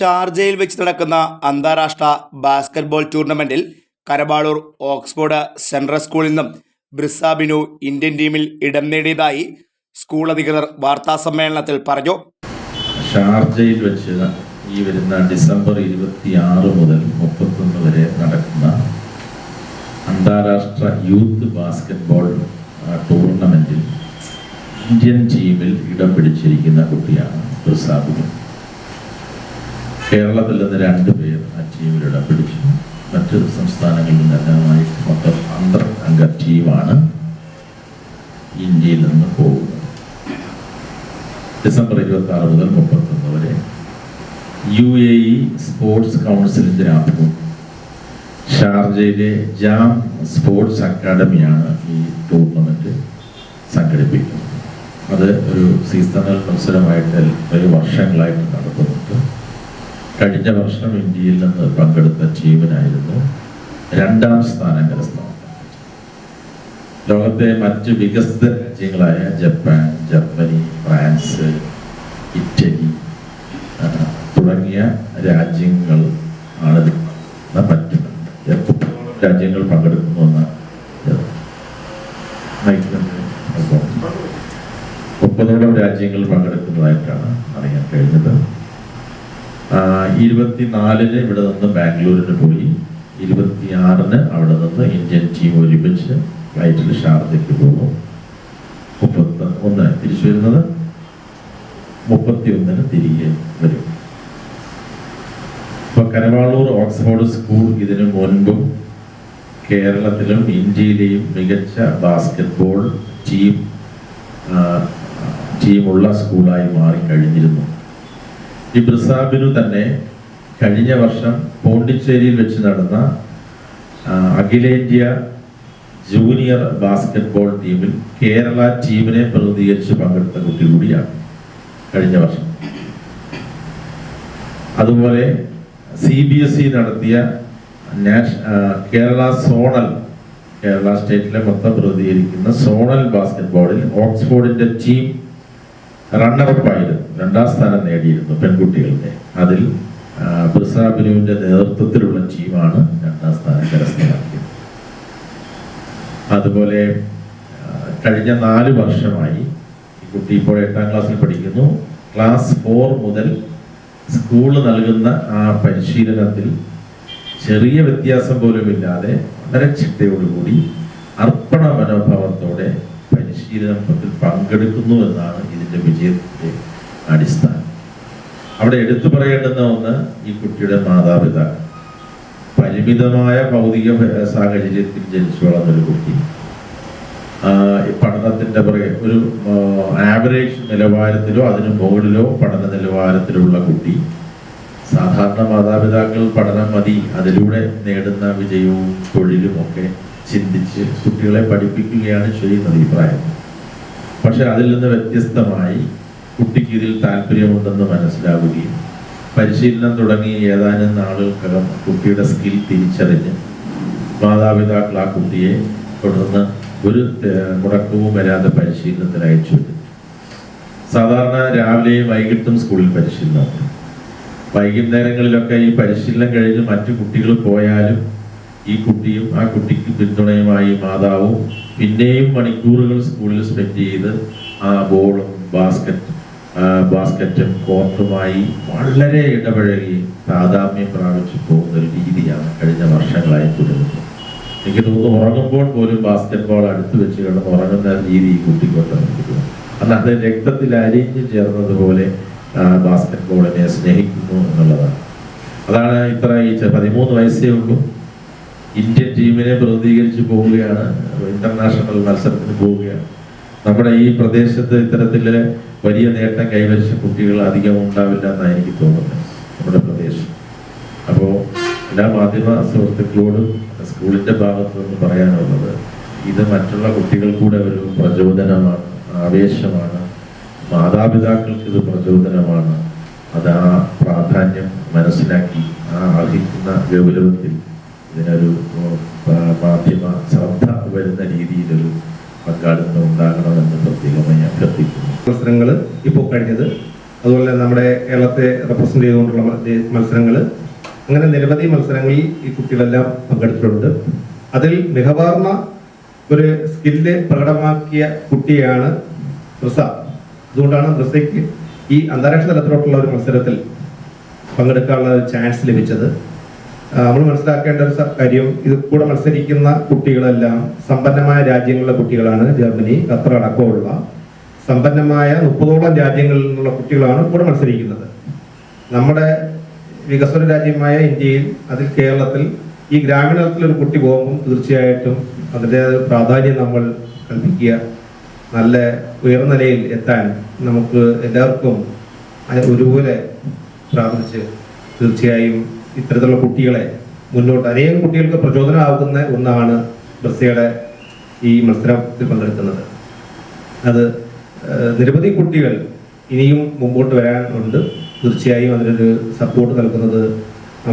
ഷാർജയിൽ വെച്ച് നടക്കുന്ന അന്താരാഷ്ട്ര ബാസ്കറ്റ്ബോൾ ടൂർണമെന്റിൽ കരബാളൂർ ഓക്സ്ഫോർഡ് സെൻട്രൽ സ്കൂളിൽ നിന്നും ബ്രിസാബിനു ഇന്ത്യൻ ടീമിൽ ഇടം നേടിയതായി സ്കൂൾ അധികൃതർ വാർത്താ സമ്മേളനത്തിൽ പറഞ്ഞു. ഷാർജയിൽ വെച്ച് ഈ വരുന്ന ഡിസംബർ ഇരുപത്തിയാറ് മുതൽ മുപ്പത്തൊന്ന് വരെ നടക്കുന്ന അന്താരാഷ്ട്ര യൂത്ത് ബാസ്കറ്റ്ബോൾ ടൂർണമെന്റിൽ ഇന്ത്യൻ ടീമിൽ ഇടം പിടിച്ചിരിക്കുന്ന കുട്ടിയാണ് പ്രസാബിന് കേരളത്തിൽ നിന്ന് രണ്ട് പേർ ആ ടീമിൽ ഇടം പിടിച്ചു മറ്റ് സംസ്ഥാനങ്ങളിൽ നിന്നെല്ലാമായി മൊത്തം അന്തർ അംഗ ടീമാണ് ഇന്ത്യയിൽ നിന്ന് പോകുന്നത്. ഡിസംബർ ഇരുപത്തി ആറ് മുതൽ മുപ്പത്തൊന്ന് വരെ യു എ ഇ സ്പോർട്സ് കൗൺസിലിന്റെ ആഭിമുഖ്യം ഷാർജയിലെ ജാം സ്പോർട്സ് അക്കാദമിയാണ് ഈ ടൂർണമെന്റ് സംഘടിപ്പിക്കുന്നത്. അത് ഒരു സീസണൽ മത്സരമായിട്ട് ഒരു വർഷങ്ങളായിട്ട് നടത്തുന്നുണ്ട് കഴിഞ്ഞ വർഷം ഇന്ത്യയിൽ നിന്ന് പങ്കെടുത്ത ടീമിനായിരുന്നു രണ്ടാം സ്ഥാനം കരസ്ഥമാക്കുന്നത് ലോകത്തെ മറ്റ് വികസിത രാജ്യങ്ങളായ ജപ്പാൻ ജർമ്മനി ഫ്രാൻസ് ഇറ്റലി തുടങ്ങിയ രാജ്യങ്ങൾ ആണ് മറ്റ് രാജ്യങ്ങൾ പങ്കെടുക്കുന്നുവെന്ന് മുപ്പതോളം രാജ്യങ്ങൾ പങ്കെടുക്കുന്നതായിട്ടാണ് അറിയാൻ കഴിഞ്ഞത്. ഇരുപത്തിനാലിന് ഇവിടെ നിന്ന് ബാംഗ്ലൂരിന് പോയി. ഇരുപത്തിയാറിന് അവിടെ നിന്ന് ഇന്ത്യൻ ടീം ഒരുമിച്ച് ഫ്ലൈറ്റിൽ ഷാർജയ്ക്ക് പോകും. മുപ്പത്തി ഒന്ന് തിരിച്ചു വരുന്നത് മുപ്പത്തി ഒന്നിന് തിരികെ വരും. ഇപ്പൊ കരവാളൂർ ഓക്സ്ഫോർഡ് സ്കൂൾ ഇതിനു മുൻപും കേരളത്തിലും ഇന്ത്യയിലെയും മികച്ച ബാസ്കറ്റ്ബോൾ ടീം ടീമുള്ള സ്കൂളായി മാറിക്കഴിഞ്ഞിരുന്നു. ഈ ബ്രിസാബിനു തന്നെ കഴിഞ്ഞ വർഷം പോണ്ടിച്ചേരിയിൽ വെച്ച് നടന്ന അഖിലേന്ത്യ ജൂനിയർ ബാസ്കറ്റ്ബോൾ ടീമിൽ കേരള ടീമിനെ പ്രതിനിധീകരിച്ച് പങ്കെടുത്ത കുട്ടി കൂടിയാണ് കഴിഞ്ഞ വർഷം. അതുപോലെ സി ബി എസ് ഇ നടത്തിയ കേരള സോണൽ കേരള സ്റ്റേറ്റിലെ മൊത്തം പ്രതിനിധീകരിക്കുന്ന സോണൽ ബാസ്കറ്റ്ബോളിൽ ഓക്സ്ഫോർഡിന്റെ ടീം റണ്ണറപ്പ് ആയിരുന്നു. രണ്ടാം സ്ഥാനം നേടിയിരുന്നു പെൺകുട്ടികളുടെ. അതിൽ ആ, നേതൃത്വത്തിലുള്ള ടീമാണ് രണ്ടാം സ്ഥാനം കരസ്ഥമാക്കിയത്. അതുപോലെ കഴിഞ്ഞ നാല് വർഷമായി ഈ കുട്ടി ഇപ്പോൾ എട്ടാം ക്ലാസ്സിൽ പഠിക്കുന്നു. ക്ലാസ് ഫോർ മുതൽ സ്കൂൾ നൽകുന്ന ആ പരിശീലനത്തിൽ ചെറിയ വ്യത്യാസം പോലുമില്ലാതെ വളരെ ചിട്ടയോടുകൂടി അർപ്പണ മനോഭാവത്തോടെ പരിശീലനത്തിൽ പങ്കെടുക്കുന്നു എന്നാണ് ഇതിന്റെ വിജയത്തിന്റെ അടിസ്ഥാനം. അവിടെ എടുത്തു പറയേണ്ടുന്ന ഒന്ന് ഈ കുട്ടിയുടെ മാതാപിതാക്കൾ. പരിമിതമായ ഭൗതിക സാഹചര്യത്തിൽ ജനിച്ചു വളർന്നൊരു കുട്ടി. പഠനത്തിന്റെ പുറകെ ഒരു ആവറേജ് നിലവാരത്തിലോ അതിന് മുകളിലോ പഠന നിലവാരത്തിലുള്ള കുട്ടി. സാധാരണ മാതാപിതാക്കൾ പഠനം മതി അതിലൂടെ നേടുന്ന വിജയവും തൊഴിലും ഒക്കെ ചിന്തിച്ച് കുട്ടികളെ പഠിപ്പിക്കുകയാണ് ചെയ്യുന്നത് ഈ പ്രായം പക്ഷെ അതിൽ നിന്ന് വ്യത്യസ്തമായി കുട്ടിക്ക് ഇതിൽ താല്പര്യമുണ്ടെന്ന് മനസ്സിലാവുകയും പരിശീലനം തുടങ്ങി ഏതാനും നാളുകൾക്കകം കുട്ടിയുടെ സ്കിൽ തിരിച്ചറിഞ്ഞ് മാതാപിതാക്കൾ ആ കുട്ടിയെ തുടർന്ന് ഒരു മുടക്കവും വരാതെ പരിശീലനത്തിന് അയച്ചു സാധാരണ രാവിലെയും വൈകിട്ടും സ്കൂളിൽ പരിശീലനം വൈകുന്നേരങ്ങളിലൊക്കെ ഈ പരിശീലനം കഴിഞ്ഞ് മറ്റു കുട്ടികൾ പോയാലും ഈ കുട്ടിയും ആ കുട്ടിക്ക് പിന്തുണയുമായി മാതാവും പിന്നെയും മണിക്കൂറുകൾ സ്കൂളിൽ സ്പെൻഡ് ചെയ്ത് ആ ബോളും ബാസ്കറ്റ് ആ, ബാസ്കറ്റും കോർട്ടുമായി വളരെ ഇടപഴകി താതാമ്യം പ്രാപിച്ചു പോകുന്ന ഒരു രീതിയാണ് കഴിഞ്ഞ വർഷങ്ങളായി തുടരുന്നത്. എനിക്ക് തോന്നുന്നു ഉറങ്ങുമ്പോൾ പോലും ബാസ്കറ്റ് ബോൾ അടുത്ത് വെച്ച് കിടന്ന് ഉറങ്ങുന്ന രീതി ഈ കുട്ടിക്കൊണ്ട് എനിക്ക് തോന്നുന്നു അന്ന് അത് രക്തത്തിൽ അരിഞ്ഞ് ചേർന്നതുപോലെ ബാസ്കറ്റ് ബോളിനെ സ്നേഹിക്കുന്നു എന്നുള്ളതാണ്. അതാണ് ഇത്ര ഈ പതിമൂന്ന് വയസ്സേ ഉള്ളൂ. ഇന്ത്യൻ ടീമിനെ പ്രതിനിധീകരിച്ച് പോവുകയാണ്. ഇന്റർനാഷണൽ മത്സരത്തിന് പോവുകയാണ്. നമ്മുടെ ഈ പ്രദേശത്ത് ഇത്തരത്തിൽ വലിയ നേട്ടം കൈവരിച്ച കുട്ടികൾ അധികം ഉണ്ടാവില്ല എന്നാണ് എനിക്ക് തോന്നുന്നത് നമ്മുടെ പ്രദേശം. അപ്പോൾ എല്ലാ മാധ്യമ സുഹൃത്തുക്കളോടും സ്കൂളിന്റെ ഭാഗത്തു നിന്ന് പറയാനുള്ളത് ഇത് മറ്റുള്ള കുട്ടികൾ കൂടെ ഒരു പ്രചോദനമാണ് ആവേശമാണ് മാതാപിതാക്കൾക്ക് ഇത് പ്രചോദനമാണ് അത് ആ പ്രാധാന്യം മനസ്സിലാക്കി ആ അർഹിക്കുന്ന ഗൗരവത്തിൽ ഇതിനൊരു മാധ്യമ ശ്രദ്ധ വരുന്ന രീതിയിലൊരു പങ്കാളിത്തം ഉണ്ടാകണമെന്ന് പ്രത്യേകമായി അഭ്യർത്ഥിക്കുന്നു. മത്സരങ്ങൾ ഇപ്പോൾ കഴിഞ്ഞത്. അതുപോലെ നമ്മുടെ കേരളത്തെ റെപ്രസെന്റ് ചെയ്തുകൊണ്ടുള്ള മത്സരങ്ങൾ അങ്ങനെ നിരവധി മത്സരങ്ങളിൽ ഈ കുട്ടികളെല്ലാം പങ്കെടുത്തിട്ടുണ്ട്. അതിൽ മികവാർന്ന ഒരു സ്കില്ല് പ്രകടമാക്കിയ കുട്ടിയാണ് ബ്രിസ അതുകൊണ്ടാണ് ബ്രിസയ്ക്ക് ഈ അന്താരാഷ്ട്ര തലത്തിലോട്ടുള്ള ഒരു മത്സരത്തിൽ പങ്കെടുക്കാനുള്ള ഒരു ചാൻസ് ലഭിച്ചത്. നമ്മൾ മനസ്സിലാക്കേണ്ട ഒരു കാര്യം ഇത് കൂടെ മത്സരിക്കുന്ന കുട്ടികളെല്ലാം സമ്പന്നമായ രാജ്യങ്ങളിലെ കുട്ടികളാണ് ജർമ്മനി ഖത്തർ അടക്കമുള്ള സമ്പന്നമായ മുപ്പതോളം രാജ്യങ്ങളിൽ നിന്നുള്ള കുട്ടികളാണ് കൂടെ മത്സരിക്കുന്നത്. നമ്മുടെ വികസന രാജ്യമായ ഇന്ത്യയിൽ അതിൽ കേരളത്തിൽ ഈ ഗ്രാമീണത്തിലൊരു കുട്ടി പോകുമ്പോൾ തീർച്ചയായിട്ടും അതിന്റെ പ്രാധാന്യം നമ്മൾ കൽപ്പിക്കുക. നല്ല ഉയർന്ന നിലയിൽ എത്താൻ നമുക്ക് എല്ലാവർക്കും ഒരുപോലെ പ്രാർത്ഥിച്ച് തീർച്ചയായും ഇത്തരത്തിലുള്ള കുട്ടികളെ മുന്നോട്ട് അനേകം കുട്ടികൾക്ക് പ്രചോദനമാകുന്ന ഒന്നാണ് ബ്രസയുടെ ഈ മത്സരത്തിൽ പങ്കെടുക്കുന്നത്. അത് നിരവധി കുട്ടികൾ ഇനിയും മുമ്പോട്ട് വരാനുണ്ട്. തീർച്ചയായും അതിനൊരു സപ്പോർട്ട് നൽകുന്നത്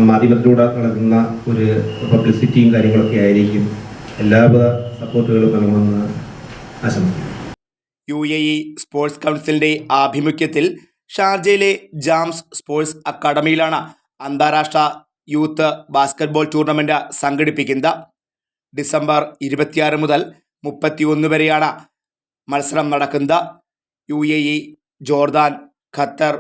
മാധ്യമത്തിലൂടെ നടക്കുന്ന ഒരു പബ്ലിസിറ്റിയും കാര്യങ്ങളൊക്കെ ആയിരിക്കും. എല്ലാവിധ സപ്പോർട്ടുകളും നൽകുമെന്ന് ആശംസിക്കുന്നു. യു എ ഇ സ്പോർട്സ് കൗൺസിലിന്റെ ആഭിമുഖ്യത്തിൽ ഷാർജയിലെ ജാംസ് സ്പോർട്സ് അക്കാദമിയിലാണ് അന്താരാഷ്ട്ര യൂത്ത് ബാസ്കറ്റ്ബോൾ ടൂർണമെന്റ് സംഘടിപ്പിക്കുന്നത് ഡിസംബർ ഇരുപത്തിയാറ് മുതൽ മുപ്പത്തിയൊന്ന് വരെയാണ് മത്സരം നടക്കുന്നത്. U A E Jordan Qatar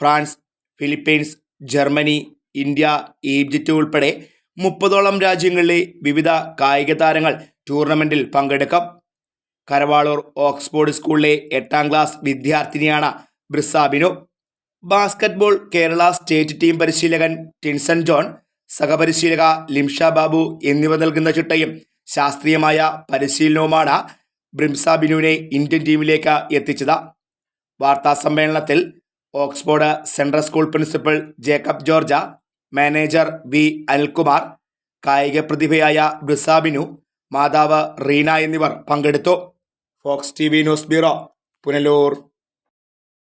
France Philippines Germany India Egypt ഉൾപ്പെടെ മുപ്പതോളം രാജ്യങ്ങളിലെ വിവിധ കായിക താരങ്ങൾ ടൂർണമെന്റിൽ പങ്കെടുക്കും. കരവാളൂർ ഓക്സ്ഫോർഡ് സ്കൂളിലെ എട്ടാം ക്ലാസ് വിദ്യാർത്ഥിനിയാണ് ബ്രിസാബിനു ബാസ്കറ്റ്ബോൾ കേരള സ്റ്റേറ്റ് ടീം പരിശീലകൻ ടിൻസൺ ജോൺ സഹപരിശീലക ലിംഷ ബാബു എന്നിവ നൽകുന്ന ചിട്ടയും ശാസ്ത്രീയമായ പരിശീലനവുമാണ് ബ്രിംസ ബിനുവിനെ ഇന്ത്യൻ ടീമിലേക്ക് എത്തിച്ചത്. വാർത്താ സമ്മേളനത്തിൽ Oxford central school principal Jacob George manager V Anilkumar കായിക പ്രതിഭയായ ബ്രിസാബിനു മാതാവ് റീന എന്നിവർ പങ്കെടുത്തു. Fox T V news bureau Punalur.